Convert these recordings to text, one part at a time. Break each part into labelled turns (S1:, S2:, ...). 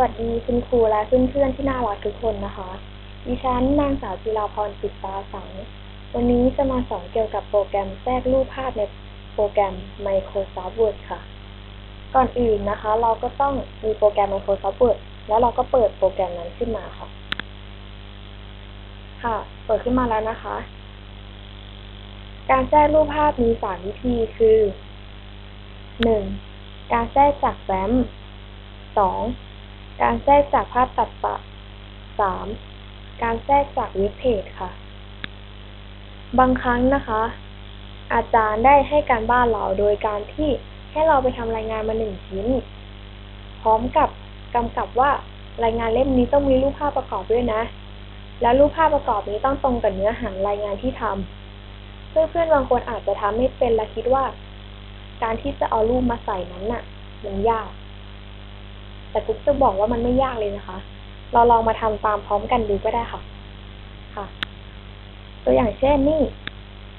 S1: วัสดีคุณครูและเพื่อนๆที่น่ารักทุกคนนะคะ ดิฉันนางสาวจิราพรปิดฟ้าสัง วันนี้จะมาสอนเกี่ยวกับโปรแกรมแทรกรูปภาพในโปรแกรม Microsoft Word ค่ะ ก่อนอื่นนะคะ เราก็ต้องมีโปรแกรม Microsoft Word แล้วเราก็เปิดโปรแกรมนั้นขึ้นมาค่ะ ค่ะ เปิดขึ้นมาแล้วนะคะ การแทรกรูปภาพมีสามวิธีคือหนึ่งการแทรกจากแฟ้มสอง การแทรกจากภาพตัดต่อสามการแทรกจากเว็บเพจค่ะ บางครั้งนะคะ อาจารย์ได้ให้การบ้านเราโดยการที่ให้เราไปทำรายงานมาหนึ่งชิ้น พร้อมกับกำกับว่ารายงานเล่มนี้ต้องมีรูปภาพประกอบด้วยนะ แล้วรูปภาพประกอบนี้ต้องตรงกับเนื้อหารายงานที่ทำเพื่อนๆบางคนอาจจะทำไม่เป็นและคิดว่า การที่จะเอารูปมาใส่นั้นน่ะ มันยาก แต่กุ๊กจะบอกว่ามันไม่ยากเลยนะคะ เราลองมาทำตามพร้อมกันดูก็ได้ค่ะ ค่ะ ตัวอย่างเช่นนี่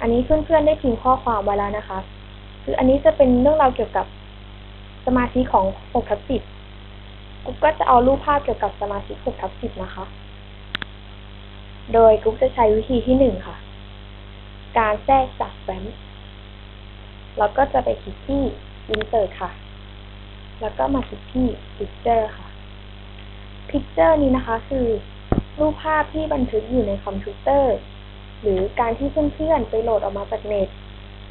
S1: อันนี้เพื่อนๆได้พิมพ์ข้อความไว้แล้วนะคะ คืออันนี้จะเป็นเรื่องราวเกี่ยวกับสมาชิของ6ทับ10กุ๊กก็จะเอารูปภาพเกี่ยวกับสมาชิ6ทับ10นะคะ โดยกุ๊กจะใช้วิธีที่หนึ่งค่ะ การแทรกจากแฟ้มเราก็จะไปคลิกที่ Insert ค่ะ แล้วก็มาคลิกที่ Picture ค่ะ Picture นี้นะคะคือ รูปภาพที่บันทึกอยู่ในคอมพิวเตอร์ หรือการที่เพื่อนๆไปโหลดออกมาจากเน็ต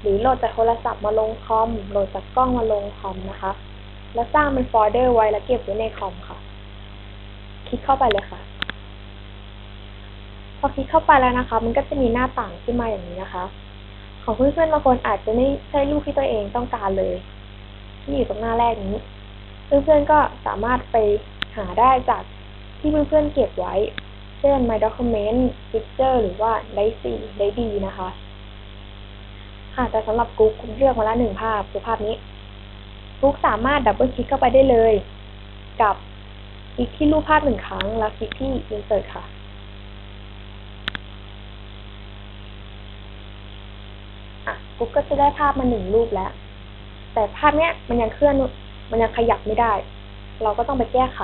S1: หรือโหลดจากโทรศัพท์มาลงคอม โหลดจากกล้องมาลงคอมนะคะ แล้วสร้างเป็นโฟลเดอร์ไว้แล้วเก็บไว้ในคอมค่ะ คลิกเข้าไปเลยค่ะ พอคลิกเข้าไปแล้วนะคะ มันก็จะมีหน้าต่างขึ้นมาอย่างนี้นะคะของเพื่อนๆบางคนอาจจะไม่ใช่รูปที่ตัวเองต้องการเลย ที่อยู่ตรงหน้าแรกนี้ เพื่อนๆก็สามารถไปหาได้จากที่เพื่อนๆเก็บไว้ เช่น My Document Picture หรือว่า Dice ได้ดีนะคะ ค่ะแต่สำหรับกุ๊กเลือกมาแล้วหนึ่งภาพคือภาพนี้กุ๊กสามารถดับเบิลคลิกเข้าไปได้เลย กับคลิกที่รูปภาพหนึ่งครั้ง แล้วคลิกที่ Insert ค่ะอะกุ๊กก็จะได้ภาพมาหนึ่งรูปแล้ว แต่ภาพเนี้ยมันยังเคลื่อน มันยังขยับไม่ได้ เราก็ต้องไปแก้ไข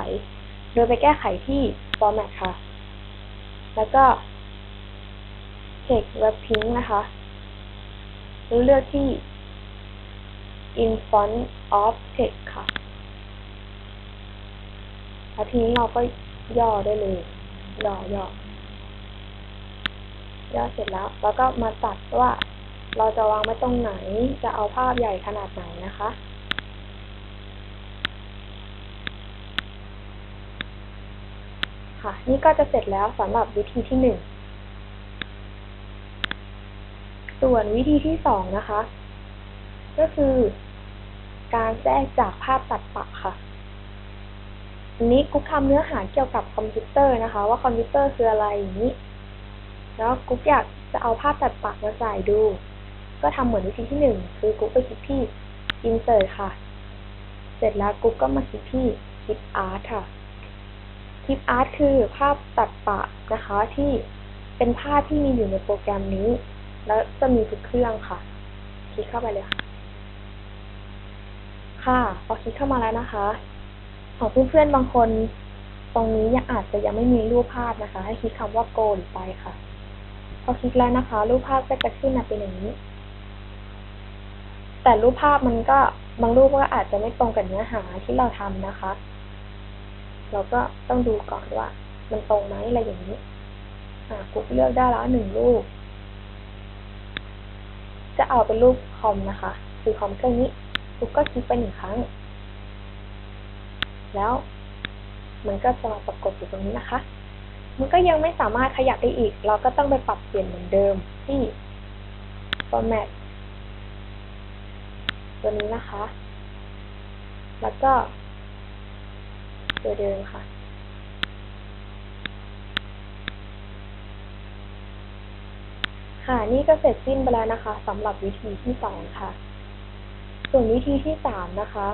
S1: โดยไปแก้ไขที่ format ค่ะ แล้วก็ check web pink นะคะแล้วเลือกที่ in font of text ค่ะ แล้วทีนี้เราก็ย่อได้เลย ย่อย่อย่อเสร็จแล้ว แล้วก็มาตัดว่าเราจะวางไว้ตรงไหน จะเอาภาพใหญ่ขนาดไหนนะคะ ค่ะ นี่ก็จะเสร็จแล้วสำหรับวิธีที่หนึ่ง ส่วนวิธีที่สองนะคะ ก็คือ การแทรกจากภาพตัดปะค่ะอันนี้กุ๊กทำเนื้อหาเกี่ยวกับคอมพิวเตอร์นะคะ ว่าคอมพิวเตอร์คืออะไรอย่างนี้ แล้วกุ๊กอยากจะเอาภาพตัดปะมาใส่ดู ก็ทำเหมือนวิธีที่หนึ่งคือกุ๊กไปคลิกที่ insert ค่ะ เสร็จแล้วกุ๊กก็มาคลิกที่ clip art ค่ะ clip art คือภาพตัดปะนะคะที่เป็นภาพที่มีอยู่ในโปรแกรมนี้ แล้วจะมีทุกเครื่องค่ะ คลิกเข้าไปเลยค่ะ ค่ะ พอคลิกเข้ามาแล้วนะคะ ของเพื่อนๆบางคน ตรงนี้ยังอาจจะยังไม่มีรูปภาพนะคะ ให้คลิกคำว่า go หรือไปค่ะ พอคลิกแล้วนะคะ รูปภาพก็จะขึ้นมาเป็นอย่างนี้ แต่รูปภาพมันก็บางรูปก็อาจจะไม่ตรงกับเนื้อหาที่เราทำนะคะ เราก็ต้องดูก่อนว่า มันตรงไหมอะไรอย่างนี้ อ่ากุ๊กเลือกได้แล้วหนึ่งรูป จะเอาเป็นรูปคอมนะคะ คือคอมเครื่องนี้กุ๊กก็คลิกไปหนึ่งครั้ง แล้วมันก็จะมาปรากฏอยู่ตรงนี้นะคะ มันก็ยังไม่สามารถขยับได้อีก เราก็ต้องไปปรับเปลี่ยนเหมือนเดิมที่ format ตัวนี้นะคะ แล้วก็ ตัวเดิมค่ะ ค่ะ นี่ก็เสร็จสิ้นไปแล้วนะคะสำหรับวิธีที่สองค่ะ ส่วนวิธีที่สามนะคะ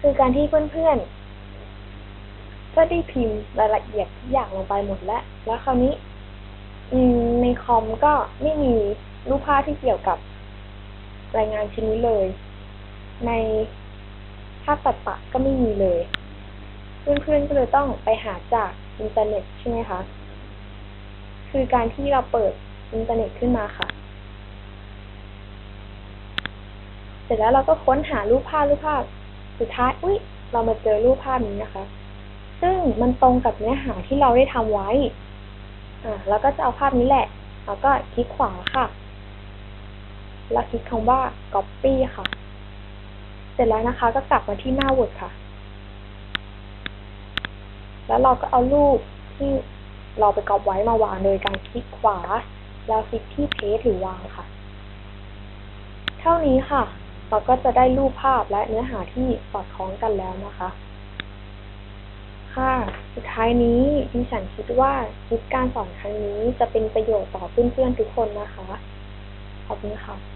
S1: คือการที่เพื่อนๆก็ได้พิมพ์รายละเอียดทุกอย่างลงไปหมดแล้ว แล้วคราวนี้ในคอมก็ไม่มีรูปภาพที่เกี่ยวกับรายงานชิ้นนี้เลย ในภาพตัดปะก็ไม่มีเลย เพื่อนๆก็เลยต้องไปหาจากอินเทอร์เน็ตใช่ไหมคะ คือการที่เราเปิดอินเทอร์เน็ตขึ้นมาค่ะ เสร็จแล้วเราก็ค้นหารูปภาพรูปภาพ สุดท้าย อุ๊ย เรามาเจอรูปภาพนี้นะคะ ซึ่งมันตรงกับเนื้อหาที่เราได้ทำไว้ อ่าแล้วก็จะเอาภาพนี้แหละ แล้วก็คลิกขวาค่ะ แล้วคลิกคำว่า copy ค่ะ เสร็จแล้วนะคะ ก็กลับมาที่หน้า Word ค่ะ แล้วเราก็เอารูปที่เราไปก๊อปไว้มาวางโดยการคลิกขวา แล้วคลิกที่ paste หรือวางค่ะ เท่านี้ค่ะ เราก็จะได้รูปภาพและเนื้อหาที่สอดคล้องกันแล้วนะคะ ค่ะ สุดท้ายนี้ดิฉันคิดว่าคลิปการสอนครั้งนี้จะเป็นประโยชน์ต่อเพื่อนๆทุกคนนะคะ ขอบคุณค่ะ